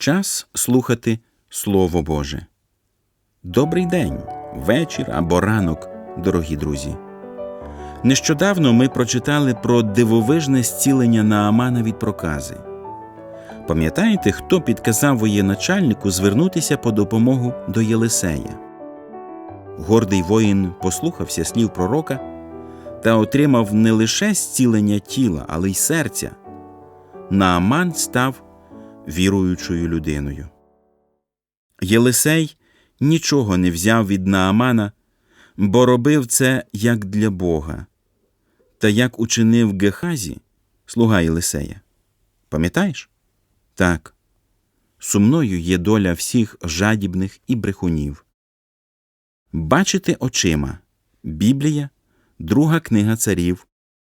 Час слухати Слово Боже. Добрий день, вечір або ранок, дорогі друзі. Нещодавно ми прочитали про дивовижне зцілення Наамана від прокази. Пам'ятаєте, хто підказав воєначальнику звернутися по допомогу до Єлисея? Гордий воїн послухався слів пророка та отримав не лише зцілення тіла, але й серця. Нааман став віруючою людиною. Єлисей нічого не взяв від Наамана, бо робив це як для Бога, та як учинив Гехазі, слуга Єлисея. Пам'ятаєш? Так. Сумною є доля всіх жадібних і брехунів. Бачити очима. Біблія, друга книга царів,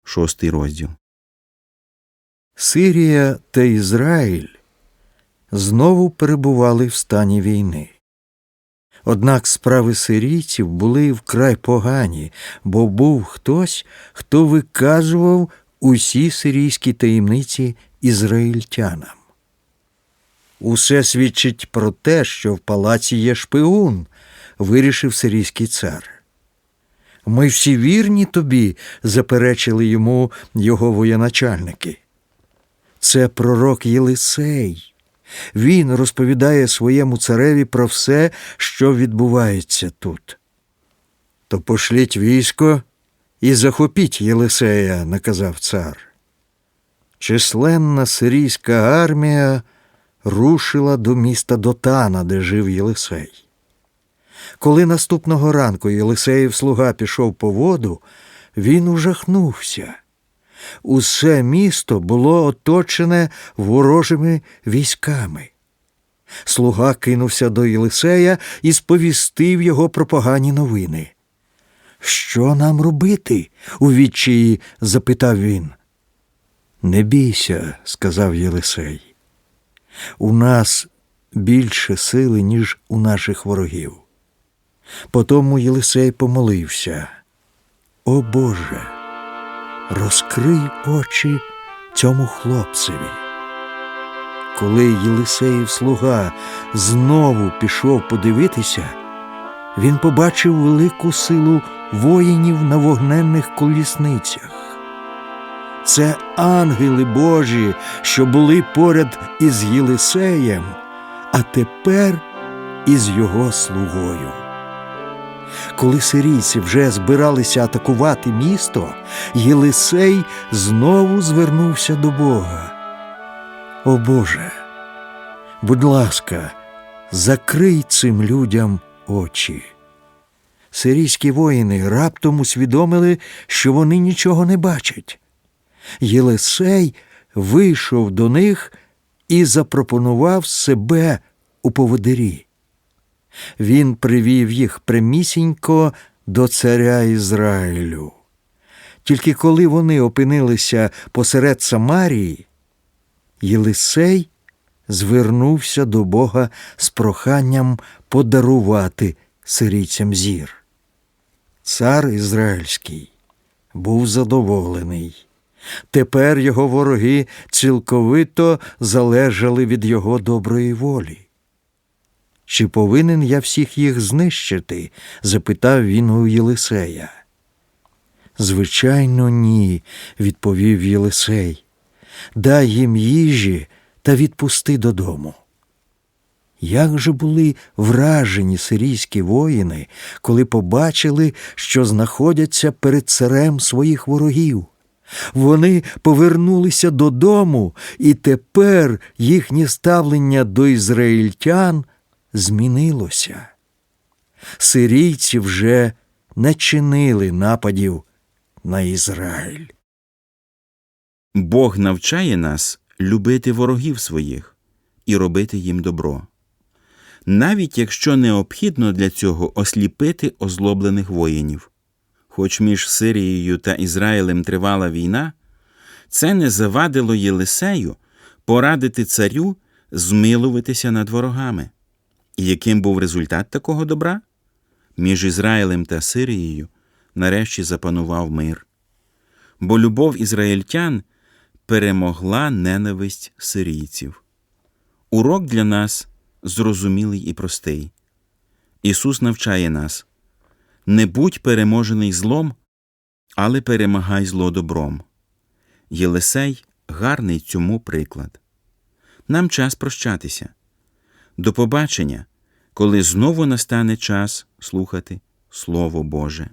шостий розділ. Сирія та Ізраїль знову перебували в стані війни. Однак справи сирійців були вкрай погані, бо був хтось, хто виказував усі сирійські таємниці ізраїльтянам. Усе свідчить про те, що в палаці є шпигун, вирішив сирійський цар. Ми всі вірні тобі, заперечили йому його воєначальники. Це пророк Єлисей. Він розповідає своєму цареві про все, що відбувається тут. То пошліть військо і захопіть Єлисея, наказав цар. Численна сирійська армія рушила до міста Дотана, де жив Єлисей. Коли наступного ранку Єлисеїв слуга пішов по воду, він ужахнувся. Усе місто було оточене ворожими військами. Слуга кинувся до Єлисея і сповістив його про погані новини. Що нам робити? у відчаї запитав він. Не бійся, сказав Єлисей. У нас більше сили, ніж у наших ворогів. Потому Єлисей помолився. О Боже, розкрий очі цьому хлопцеві. Коли Єлисеїв слуга знову пішов подивитися, він побачив велику силу воїнів на вогненних колісницях. Це ангели Божі, що були поряд із Єлисеєм, а тепер із його слугою. Коли сирійці вже збиралися атакувати місто, Єлисей знову звернувся до Бога. О Боже, будь ласка, закрий цим людям очі. Сирійські воїни раптом усвідомили, що вони нічого не бачать. Єлисей вийшов до них і запропонував себе у поводирі. Він привів їх прямісінько до царя Ізраїлю. Тільки коли вони опинилися посеред Самарії, Єлисей звернувся до Бога з проханням подарувати сирійцям зір. Цар Ізраїльський був задоволений. Тепер його вороги цілковито залежали від його доброї волі. Чи повинен я всіх їх знищити? запитав він у Єлисея. Звичайно, ні, відповів Єлисей. Дай їм їжі та відпусти додому. Як же були вражені сирійські воїни, коли побачили, що знаходяться перед царем своїх ворогів. Вони повернулися додому, і тепер їхнє ставлення до ізраїльтян змінилося. Сирійці вже не чинили нападів на Ізраїль. Бог навчає нас любити ворогів своїх і робити їм добро, навіть якщо необхідно для цього осліпити озлоблених воїнів. Хоч між Сирією та Ізраїлем тривала війна, це не завадило Єлисею порадити царю змилуватися над ворогами. І яким був результат такого добра? Між Ізраїлем та Сирією нарешті запанував мир. Бо любов ізраїльтян перемогла ненависть сирійців. Урок для нас зрозумілий і простий. Ісус навчає нас не будь переможений злом, але перемагай зло добром. Єлисей гарний цьому приклад. Нам час прощатися. До побачення, коли знову настане час слухати Слово Боже.